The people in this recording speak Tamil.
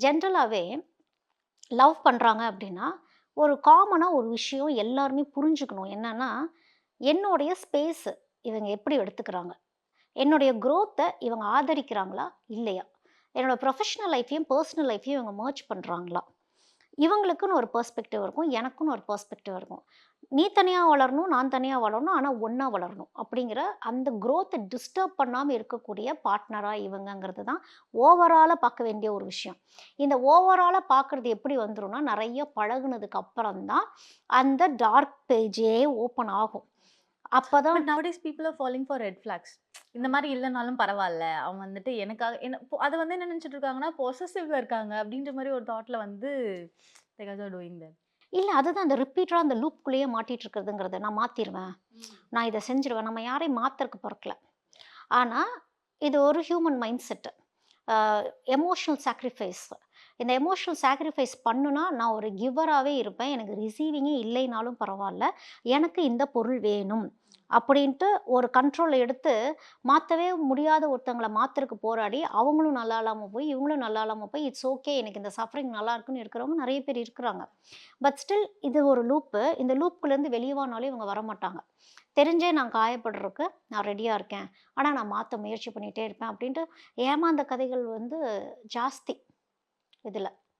ஜென்ரலாகவே லவ் பண்ணுறாங்க அப்படின்னா ஒரு காமனாக ஒரு விஷயம் எல்லாருமே புரிஞ்சுக்கணும். என்னன்னா என்னுடைய ஸ்பேஸு இவங்க எப்படி எடுத்துக்கிறாங்க? என்னுடைய க்ரோத்தை இவங்க ஆதரிக்கிறாங்களா? இல்லையா? என்னோடய ப்ரொஃபஷ்னல் லைஃப்பையும் பர்சனல் லைஃப்பையும் இவங்க மர்ச் பண்ணுறாங்களா இவங்களுக்குன்னு ஒரு பெர்ஸ்பெக்டிவ் இருக்கும் எனக்குன்னு ஒரு பெர்ஸ்பெக்டிவ் இருக்கும். நீ தனியாக வளரணும் நான் தனியாக வளரணும் ஆனால் ஒன்றா வளரணும். அப்படிங்கிற அந்த க்ரோத்தை டிஸ்டர்ப் பண்ணாமல் இருக்கக்கூடிய பார்ட்னராக இவங்கங்கிறது தான் ஓவராலாக பார்க்க வேண்டிய ஒரு விஷயம். இந்த ஓவராலாக பார்க்குறது எப்படி வந்துடும்னா நிறைய பழகுனதுக்கு அப்புறம் தான் அந்த டார்க் பேஜே ஓப்பன் ஆகும். அப்போ தான் nowadays people are following for red flags இந்த மாதிரி இல்லைனாலும் பரவாயில்ல. அவங்க வந்துட்டு எனக்காக என்ன அதை அது வந்து என்ன நினச்சிட்டு இருக்காங்கன்னா பொசசிவ்ல இருக்காங்க அப்படின்ற மாதிரி ஒரு தாட்டில் வந்து டூயிங் தட் இல்லை அதுதான் அந்த ரிப்பீட்டடாக அந்த லூப்குள்ளேயே மாட்டிட்டு இருக்கிறதுங்கிறத நான் மாற்றிடுவேன் நான் இதை செஞ்சிடுவேன் நம்ம யாரையும் மாற்றுறக்கு பிறக்கல. ஆனால் இது ஒரு human mind set emotional sacrifice இந்த எமோஷனல் சாக்ரிஃபைஸ் பண்ணுனா நான் ஒரு கிவராகவே இருப்பேன். எனக்கு ரிசீவிங்கே இல்லைனாலும் பரவாயில்ல எனக்கு இந்த பொருள் வேணும். அப்படின்ட்டு ஒரு கண்ட்ரோல் எடுத்து மாற்றவே முடியாத ஒருத்தங்களை மாற்றுறதுக்கு போராடி அவங்களும் நல்லா இல்லாமல் போய் இவங்களும் நல்லா இல்லாமல் போய் இட்ஸ் ஓகே எனக்கு இந்த சஃபரிங் நல்லா இருக்குன்னு இருக்கிறவங்க நிறைய பேர் இருக்கிறாங்க. பட் ஸ்டில் இது ஒரு லூப்பு இந்த லூப்புக்குள்ளேருந்து வெளியவானாலும் இவங்க வர மாட்டாங்க. தெரிஞ்சே நான் காயப்படுறதுக்கு நான் ரெடியாக இருக்கேன். ஆனால் நான் மாற்ற முயற்சி பண்ணிகிட்டே இருப்பேன் அப்படின்ட்டு ஏமாந்த கதைகள் வந்து ஜாஸ்தி. இதில்.